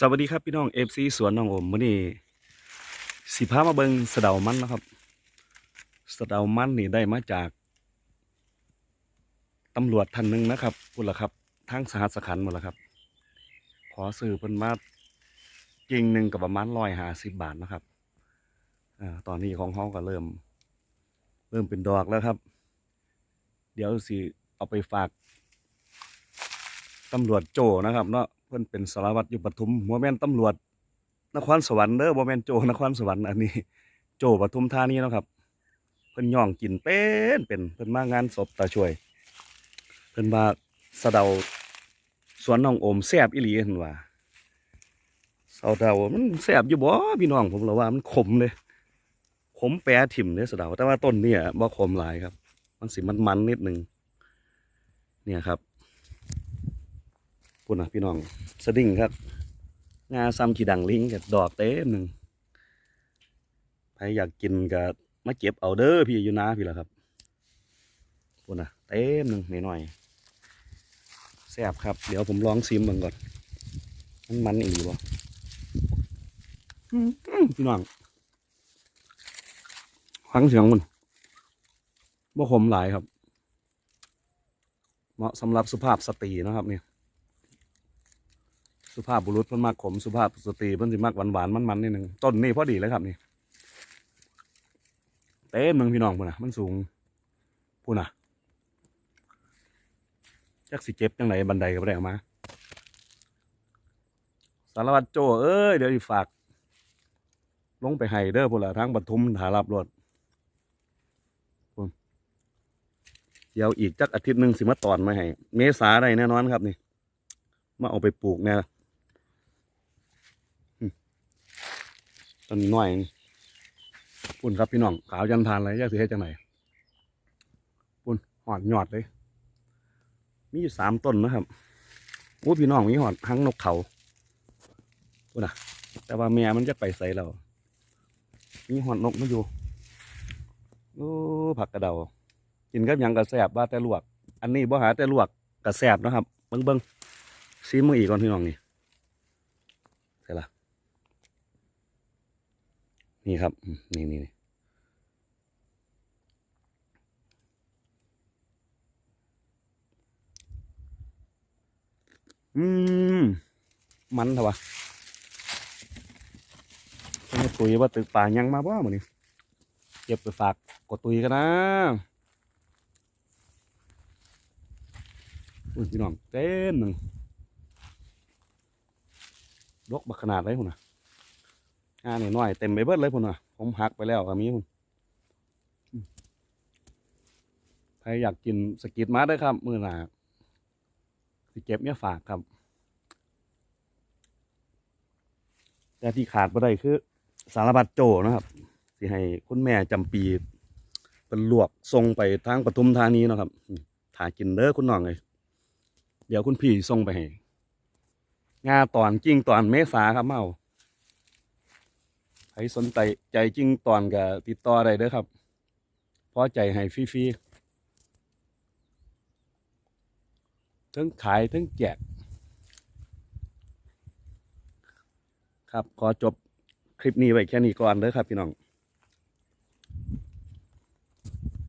สวัสดีครับพี่น้องเอฟซีสวนน้องโอมมื้อนี้สิพามาเบิงสะเดามันนะครับ สะเดามันนี่ได้มาจากตำรวจท่านหนึ่งนะครับพุ่นละครับทางสหัสขันหมดละครับ ขอซื้อเพิ่นมาจริงหนึ่งกับประมาณร้อยหาสิบบาทนะครับอ่าตอนนี้ของเขาก็เริ่ม เริ่มเป็นดอกแล้วครับ เดี๋ยวสิเอาไปฝากตำรวจโจนะครับเนาะ เพิ่นเป็นสารวัตรอยู่ปทุมบ่แม่นตำรวจ นครสวรรค์เด้อบ่แม่นโจนครสวรรค์อันนี้ โจปทุมธานีเนาะครับ เพิ่นย่องกินเป็นเป็นเพิ่นมางานศพตาช่วย เพิ่นว่าสะเดาสวนน้องโอมแซบอีหลีเพิ่นว่าสะเดามันแซบอยู่บ่พี่น้องผมเลยว่ามันขมเลยขมแปรถิ่มเด้สะเดาแต่ว่าต้นเนี่ยบ่ขมหลายครับ มันสิมันๆนิดนึงเนี่ยครับ พูดนะพี่น้องสดิ้งครับงาซ้ำขีดังลิงกับดอกเต็มหนึ่งใครอยากกินก็มาเก็บเอาเด้อพี่อยู่นาพี่ละครับพูดนะเต็มหนึ่งหน่อยแซ่บครับ เดี๋ยวผมลองซิมบิ่งก่อน มันมันอีกบ่พี่น้องฟังเสียงมันบ่ขมหลายครับ เหมาะสำหรับสุภาพสตรีนะครับเนี่ย สุภาพบุรุษเพิ่นมักขมสุภาพสตรีเพิ่นสิมักหวานหวานมันมันนิดนึงต้นนี่พอดีเลยครับนี่เต็มหนึ่งพี่น้องพุ่นน่ะมันสูงพุ่นน่ะจักสิเจ็บจังไหนบันไดก็บ่ได้เอามา สารวัตรโจเอ้ยเดี๋ยวสิฝาก ลงไปให้เด้อพุ่นละทางปทุมถารับรถพุ่นเดี๋ยวอีกจักอาทิตย์หนึ่งสิมาตอนมาให้เมษาได้แน่นอนครับนี่มาเอาไปปลูกเนี่ยอืม ต้นน้อยปุ่นครับพี่น้องขาวยันทานอะไรยากสิเฮ็ดจังไหนปุ่นหอดหยอดเลย มีอยู่สามต้นนะครับโอ้พี่น้องมีหอดหังนกเขาปุ่นอะ แต่ว่าแม่มันจะไปใส่เรา มีหอดนกมาอยู่โอ้ผักกระเดากินกับหยังกระแสบว่าแต่ลวก อันนี้บ่หาแต่ลวกกระแสบนะครับ เบิ้งเบิ้งซีมืออีกก่อนพี่น้องนี่ใช่ละ นี่ครับนี่นี่นี่อืม มันเถอะวะเพิ่นมาตุยว่าตึกป่ายังมาบ่มื้อนี้เก็บไปฝากกดตุยกันนะอุ้ยพี่น้องเต้นหนึ่งลกบักขนาดเลยพุ่นน่ะ งานนี่น้อยเต็มไปเบิดเลยพุ่นน่ะผมหักไปแล้วก็มีพุ่นใครอยากกินสกิดมาได้ครับ มือหนาสิเก็บเนี่ยฝากครับ แต่ที่ขาดบ่ได้คือ สารบัตรโจนะครับ สิให้คุณแม่จำปี เป็นลวกส่งไปทางปทุมธานีนะครับถ้ากินเด้อคุณน้องเลยเดี๋ยวคุณพี่ส่งไปให้งาตอนจริงตอนเมษาครับเมา ครสนใจใจจริงตอนกับติดต่อได้เด้อครับเพราะใจให้ฟรีๆทั้งขายทั้งแจก ครับขอจบคลิปนี้ไว้แค่นี้ก่อนเด้อครับพี่น้อง